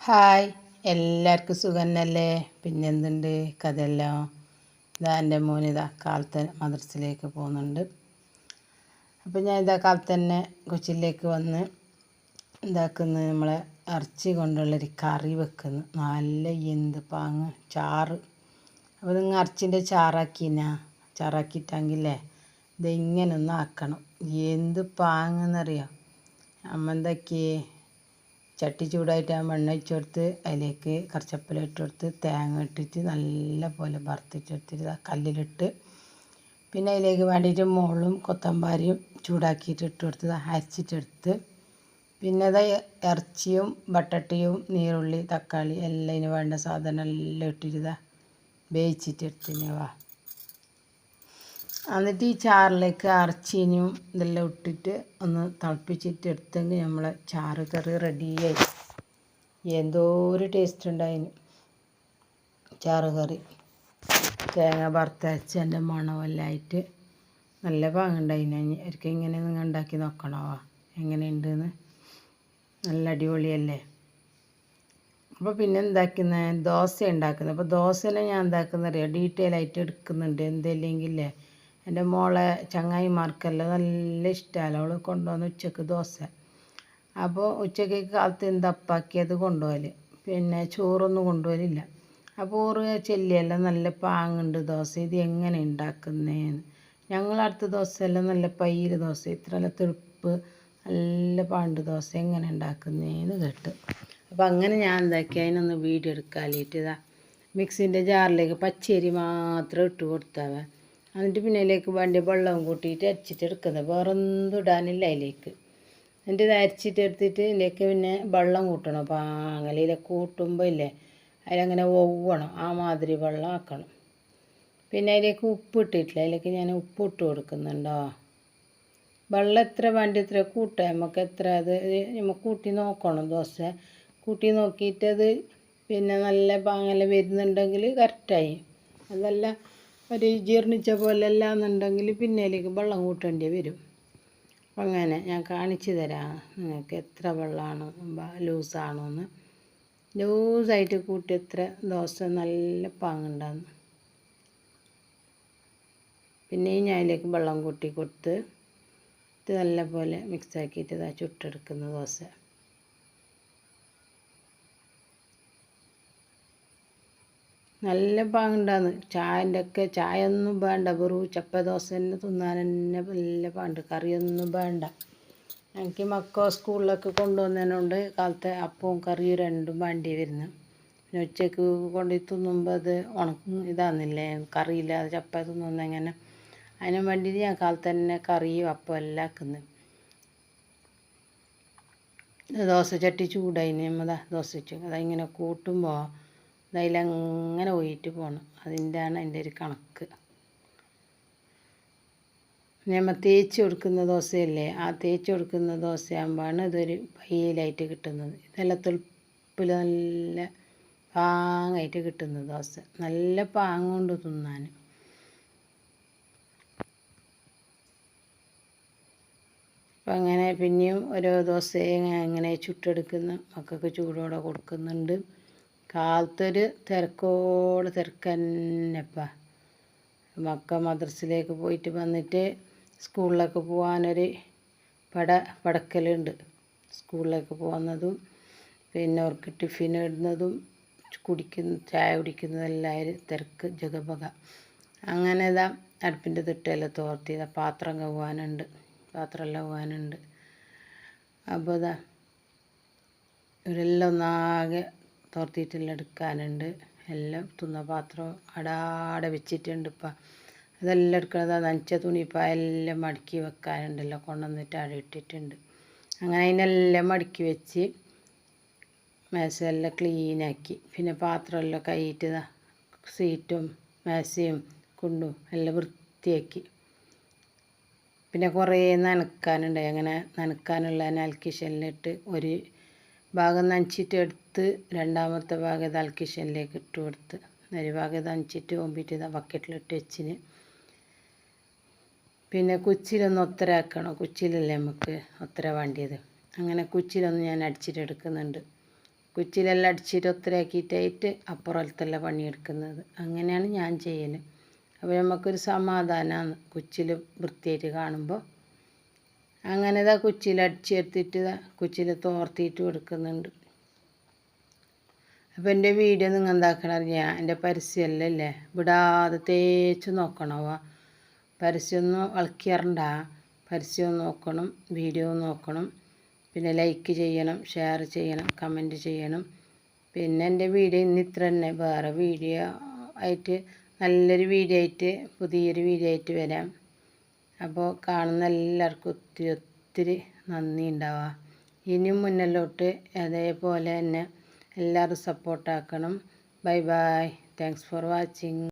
Hi. എല്ലാവർക്കും സുഖന്നല്ലേ? പിന്നെ പിന്നെന്തുണ്ട്? കഥയെല്ലാം? ഇതാ എന്റെ മോനിതാ കാലത്ത് മദ്രസയിലേക്ക് പോകുന്നുണ്ട്. അപ്പോൾ ഞാൻ ഇതാ കാലത്ത് തന്നെ കൊച്ചിയിലേക്ക് വന്ന് ഇതാക്കുന്ന. നമ്മളെ ഇറച്ചി കൊണ്ടുള്ളൊരു കറി വെക്കുന്നു. നല്ല എന്ത് പാങ്ങ് ചാറ്. അപ്പോൾ നിങ്ങൾ ഇറച്ചിന്റെ ചാറാക്കിനാ ചാറാക്കിയിട്ടാങ്കിലേ ഇതിങ്ങനെ ഒന്ന് ആക്കണം എന്ത് പാങ്ങെന്നറിയാം അമ്മ എന്താക്കിയേ? ചട്ടി ചൂടായിട്ട് ആ മണ്ണ് കൊടുത്ത് അതിലേക്ക് കറച്ചപ്പല ഇട്ട് കൊടുത്ത് തേങ്ങ ഇട്ടിട്ട് നല്ല പോലെ വറുത്തിട്ടെടുത്തിട്ട് കല്ലിലിട്ട് പിന്നെ അതിലേക്ക് വേണ്ടിയിട്ട് മുളും കൊത്തമ്പാരിയും ചൂടാക്കിയിട്ട് ഇട്ട് കൊടുത്ത് അരച്ചിട്ടെടുത്ത് പിന്നെ അത് ഇറച്ചിയും ബട്ടട്ടിയും നീരുള്ളി തക്കാളി എല്ലാം ഇതിന് വേണ്ട സാധനം എല്ലാം ഇട്ടിട്ട് ഇതാ വേവിച്ചിട്ട് എടുത്തിന് വാ. എന്നിട്ട് ഈ ചാറിലേക്ക് ഇറച്ചിനും ഇതെല്ലാം ഇട്ടിട്ട് ഒന്ന് തിളപ്പിച്ചിട്ട് എടുത്തെങ്കിൽ നമ്മളെ ചാറ് കറി റെഡിയായി എന്തോ ഒരു ടേസ്റ്റ് ഉണ്ടായിന്. ചാറ് കറി. തേങ്ങ വറുത്തരച്ച് എന്റെ മണമെല്ലാം ആയിട്ട് നല്ല പാങ്ങുണ്ടായിന് ഒരിക്കൽ ഇങ്ങനെ നിങ്ങൾ ഉണ്ടാക്കി നോക്കണോ? എങ്ങനെയുണ്ടെന്ന്? നല്ല അടിപൊളിയല്ലേ? അപ്പോൾ പിന്നെ എന്താക്കുന്ന? ദോശ ഉണ്ടാക്കുന്നത്. അപ്പോൾ ദോശനെ ഞാൻ എന്താക്കുന്നറിയാം? ഡീറ്റെയിൽ ആയിട്ട് എടുക്കുന്നുണ്ട്. എന്തെങ്കിലേ എന്റെ മോളെ ചങ്ങായിമാർക്കെല്ലാം നല്ല ഇഷ്ടമല്ല അവൾ കൊണ്ടുവന്ന് ഉച്ചയ്ക്ക് ദോശ. അപ്പോൾ ഉച്ചയ്ക്ക് കാലത്ത് എന്തപ്പാക്കിയത് കൊണ്ടുപോകൽ. പിന്നെ ചോറൊന്നും കൊണ്ടുപോകലില്ല. അപ്പോൾ ഓറ് ചെല്ലിയെല്ലാം നല്ല പാങ്ങുണ്ട്. ദോശ ഇത് എങ്ങനെ ഉണ്ടാക്കുന്നതെന്ന് ഞങ്ങളടുത്ത ദോശയെല്ലാം നല്ല പയ്യിൽ ദോശ. ഇത്ര നല്ല തെളുപ്പ് നല്ല പാണ്ട് ദോശ എങ്ങനെ ഉണ്ടാക്കുന്നതെന്ന് കേട്ട്. അപ്പോൾ അങ്ങനെ ഞാൻ എന്താക്കി അതിനൊന്ന് വീഡിയോ എടുക്കാനായിട്ട് ഇതാ മിക്സിന്റെ ജാറിലേക്ക് പച്ചരി മാത്രം ഇട്ട് കൊടുത്താവേ എന്നിട്ട് പിന്നെ അതിലേക്ക് വേണ്ടി വെള്ളവും കൂട്ടിയിട്ട് അരച്ചിട്ട് എടുക്കുന്നത്. വേറെ ഒന്നും ഇടാനില്ല അതിലേക്ക്. എന്നിട്ട് ഇത് അരച്ചിട്ട് എടുത്തിട്ട് ഇതിലേക്ക് പിന്നെ വെള്ളം കൂട്ടണം. പാങ്ങലയിലെ കൂട്ടുമ്പോൾ ഇല്ലേ അതിലങ്ങനെ ഒവ്വണം. ആ മാതിരി വെള്ളം ആക്കണം. പിന്നെ അതിലേക്ക് ഉപ്പ് ഇട്ടിട്ടില്ല. അതിലേക്ക് ഞാൻ ഉപ്പ് ഇട്ട് കൊടുക്കുന്നുണ്ടോ? വെള്ളം എത്ര വേണ്ടി എത്ര കൂട്ടുക നമുക്ക് എത്ര അത് നമുക്ക് കൂട്ടി നോക്കണം ദോശ കൂട്ടി നോക്കിയിട്ടത് പിന്നെ നല്ല പാങ്ങല വരുന്നുണ്ടെങ്കിൽ കറക്റ്റായി അതല്ല ഒരു ജീർണിച്ച പോലെ എന്നുണ്ടെങ്കിൽ പിന്നേലേക്ക് വെള്ളം കൂട്ടേണ്ടി വരും. അങ്ങനെ ഞാൻ കാണിച്ചു തരാം നിങ്ങൾക്ക് എത്ര വെള്ളമാണ് ലൂസാണോ എന്ന് ലൂസായിട്ട് കൂട്ടി എത്ര ദോശ നല്ല പാങ്ങുണ്ടാകുന്നു പിന്നെ ഞാൻ അതിലേക്ക് വെള്ളം കൂട്ടി കൊടുത്ത് ഇത് നല്ലപോലെ മിക്സാക്കിയിട്ട് ഇതാ ചുട്ടെടുക്കുന്ന ദോശ. നല്ല പാങ്ങുണ്ടാന്ന്. ചായന്റെ ഒക്കെ ചായ ഒന്നും വേണ്ട. വെറും ചപ്പ ദോശ തന്നെ തിന്നാൻ തന്നെ നല്ല പാണ്ട് കറിയൊന്നും വേണ്ട. എനിക്ക് മക്കൾ സ്കൂളിലൊക്കെ കൊണ്ടുവന്നതിനുണ്ട് കാലത്തെ അപ്പവും കറിയും രണ്ടും വേണ്ടി വരുന്നു. പിന്നെ ഉച്ചയ്ക്ക് കൊണ്ട് തിന്നുമ്പോൾ അത് ഉണക്ക ഇതാന്നില്ലേ? കറിയില്ലാതെ ചപ്പ തിന്നുന്ന എങ്ങനെ? അതിന് വേണ്ടിയിട്ട് ഞാൻ കാലത്ത് തന്നെ കറിയും അപ്പം എല്ലാം ആക്കുന്നത് ദോശ ചട്ടി ചൂടായി നമ്മുടെ ദോശ വെച്ചു അതിങ്ങനെ കൂട്ടുമ്പോൾ അതിലങ്ങനെ ഒഴിയിട്ട് പോകണം അതിന്റെയാണ് അതിന്റെ ഒരു കണക്ക്. നമ്മൾ തേച്ച് കൊടുക്കുന്ന ദോശയല്ലേ? ആ തേച്ച് കൊടുക്കുന്ന ദോശയാകുമ്പോഴാണ് ഇതൊരു പയ്യലായിട്ട് കിട്ടുന്നത്. ഇതെല്ലാം തെളുപ്പിൽ നല്ല പാങ്ങായിട്ട് കിട്ടുന്നത് ദോശ. നല്ല പാങ്ങുണ്ട് തിന്നാൻ. അപ്പം അങ്ങനെ പിന്നെയും ഓരോ ദോശയെ അങ്ങനെ ചുട്ടെടുക്കുന്ന. മക്കൾക്ക് ചൂടോടെ കൊടുക്കുന്നുണ്ട്. കാലത്തൊരു തിരക്കോട് തിരക്കന്നെപ്പ. മക്ക മദ്രസിലേക്ക് പോയിട്ട് വന്നിട്ട് സ്കൂളിലേക്ക് പോകാനൊരു പട പടക്കലുണ്ട്. സ്കൂളിലേക്ക് പോകുന്നതും പിന്നെ അവർക്ക് ടിഫിൻ ഇടുന്നതും കുടിക്കുന്ന ചായ കുടിക്കുന്നതെല്ലാവരും തിരക്ക് ജഗപക അങ്ങനെ ഇതാ അടുപ്പിന്റെ തൊട്ടെല്ലാം തോർത്തി പാത്രം കവാനുണ്ട് പാത്രമെല്ലാം പോകാനുണ്ട് അപ്പോൾ ഇതാ ഇവരെല്ലാം ഒന്നാകെ തോർത്തിയിട്ടെല്ലാം എടുക്കാനുണ്ട് എല്ലാം തുന്ന പാത്രം അടാടെ വെച്ചിട്ടുണ്ട് ഇപ്പം. അതെല്ലാം എടുക്കണത് നനച്ച തുണി ഇപ്പം എല്ലാം മടക്കി വെക്കാനുണ്ടല്ലോ. കൊണ്ടുവന്നിട്ട് അവിടെ ഇട്ടിട്ടുണ്ട്. അങ്ങനെ അതിനെല്ലാം മടക്കി വെച്ച് മേശയെല്ലാം ക്ലീനാക്കി. പിന്നെ പാത്രമെല്ലാം കൈയിട്ട് സീറ്റും മേശയും കുണ്ടും എല്ലാം വൃത്തിയാക്കി. പിന്നെ കുറേ നനക്കാനുണ്ടായി. അങ്ങനെ നനക്കാനുള്ള അൽക്കിഷനിലിട്ട് ഒരു ഭാഗം നനച്ചിട്ട് എടുത്ത് രണ്ടാമത്തെ ഭാഗം ഇത് അൽക്കിഷനിലേക്ക് ഇട്ട് കൊടുത്ത് ഒരു ഭാഗം നനച്ചിട്ട് ഒമ്പിട്ട് ഇതാ ബക്കറ്റിലിട്ട് വെച്ചിന്. പിന്നെ കുച്ചിലൊന്ന് ഒത്തരാക്കണം കുച്ചിലല്ലേ നമുക്ക് ഒത്തര വേണ്ടിയത്. അങ്ങനെ കുച്ചിലൊന്ന് ഞാൻ അടിച്ചിട്ട് എടുക്കുന്നുണ്ട്. കുച്ചിലെല്ലാം അടിച്ചിട്ട് ഒത്തരാക്കിയിട്ടായിട്ട് അപ്പുറത്തല്ല പണിയെടുക്കുന്നത് അങ്ങനെയാണ് ഞാൻ ചെയ്യൽ അപ്പോൾ നമുക്കൊരു സമാധാനമാണ് കുച്ചിൽ വൃത്തിയായിട്ട് കാണുമ്പോൾ അങ്ങനെ ഇതാ കുച്ചിയിൽ അടിച്ചെടുത്തിട്ട് കുച്ചിയിൽ തോർത്തിയിട്ട് കൊടുക്കുന്നുണ്ട്. അപ്പോൾ എന്റെ വീഡിയോ നിങ്ങൾ എന്താക്കണം അറിയാം എന്റെ പരസ്യമല്ലേ വിടാതെ തേച്ച് നോക്കണവ പരസ്യമൊന്നും ഇളക്കിയറണ്ട? പരസ്യം നോക്കണം വീഡിയോ നോക്കണം. പിന്നെ ലൈക്ക് ചെയ്യണം ഷെയർ ചെയ്യണം കമന്റ് ചെയ്യണം. പിന്നെ എന്റെ വീഡിയോ ഇന്ന് ഇത്ര തന്നെ. വേറെ വീഡിയോ ആയിട്ട് നല്ലൊരു വീഡിയോ ആയിട്ട് പുതിയൊരു വീഡിയോ ആയിട്ട് വരാം. അപ്പോൾ കാണുന്ന എല്ലാവർക്കും ഒത്തിരി ഒത്തിരി നന്ദി ഉണ്ടാവുക ഇനിയും മുന്നിലോട്ട് അതേപോലെ തന്നെ എല്ലാവരും സപ്പോർട്ടാക്കണം bye bye thanks for watching